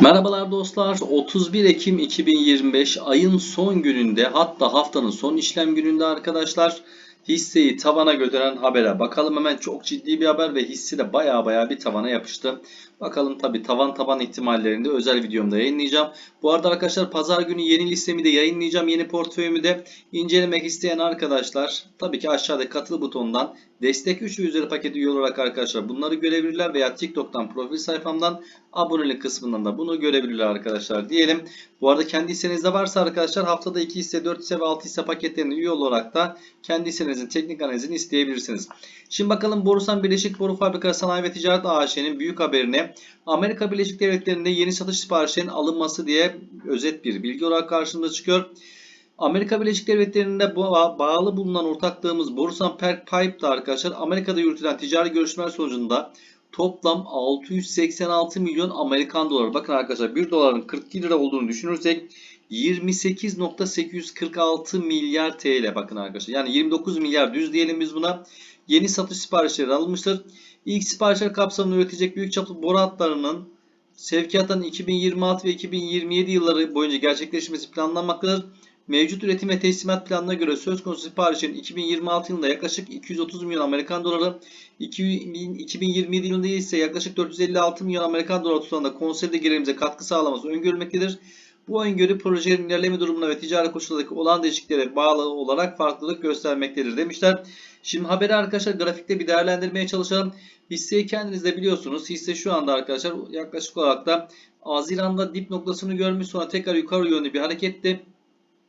Merhabalar dostlar. 31 Ekim 2025 ayın son gününde hatta haftanın son işlem gününde arkadaşlar hisseyi tavana götüren habere bakalım hemen çok ciddi bir haber ve hissi de baya baya bir tavana yapıştı. Bakalım tabi tavan taban ihtimallerini de özel videomda yayınlayacağım. Bu arada arkadaşlar pazar günü yeni listemi de yayınlayacağım. Yeni portföyümü de incelemek isteyen arkadaşlar tabii ki aşağıda katıl butonundan destek 3 ve üzeri paketi üye olarak arkadaşlar bunları görebilirler veya TikTok'tan profil sayfamdan abonelik kısmından da bunu görebilirler arkadaşlar diyelim. Bu arada kendi hissenizde varsa arkadaşlar haftada 2 hisse, 4 hisse ve 6 hisse paketlerine üye olarak da kendi hissenizin teknik analizini isteyebilirsiniz. Şimdi bakalım Borusan Birleşik Boru Fabrikası Sanayi ve Ticaret AŞ'nin büyük haberine Amerika Birleşik Devletleri'nde yeni satış siparişlerinin alınması diye özet bir bilgi olarak karşımıza çıkıyor. Amerika Birleşik Devletleri'nde ba- bağlı bulunan ortaklığımız Borusan Perk Pipe da arkadaşlar Amerika'da yürütülen ticari görüşmeler sonucunda toplam 686 milyon Amerikan doları. Bakın arkadaşlar 1 doların 42 lira olduğunu düşünürsek 28.846 milyar TL bakın arkadaşlar. Yani 29 milyar düz diyelim biz buna. Yeni satış siparişleri alınmıştır. İlk siparişler kapsamında üretecek büyük çaplı boru hatlarının sevkiyatın 2026 ve 2027 yılları boyunca gerçekleşmesi planlanmaktadır. Mevcut üretim ve teslimat planına göre söz konusu siparişin 2026 yılında yaklaşık 230 milyon Amerikan doları, 2027 yılında ise yaklaşık 456 milyon Amerikan doları tutarında konsolide gelirimize katkı sağlaması öngörülmektedir. Bu öngörü projelerin ilerleme durumuna ve ticari koşullardaki olan değişikliklere bağlı olarak farklılık göstermektedir demişler. Şimdi haberi arkadaşlar grafikte bir değerlendirmeye çalışalım. Hisseyi kendiniz de biliyorsunuz. Hisse şu anda arkadaşlar yaklaşık olarak da Haziran'da dip noktasını görmüş sonra tekrar yukarı yönlü bir hareketti.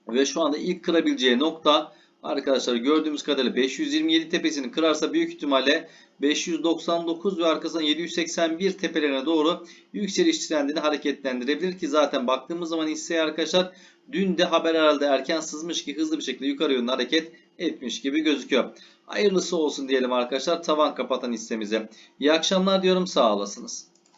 Ve şu anda ilk kırabileceği nokta arkadaşlar gördüğümüz kadarıyla 527 tepesini kırarsa büyük ihtimalle 599 ve arkasından 781 tepelerine doğru yükseliş trendini hareketlendirebilir ki zaten baktığımız zaman hisseye arkadaşlar dün de haber herhalde erken sızmış ki hızlı bir şekilde yukarı yönlü hareket etmiş gibi gözüküyor. Hayırlısı olsun diyelim arkadaşlar tavan kapatan hissemize. İyi akşamlar diyorum sağ olasınız.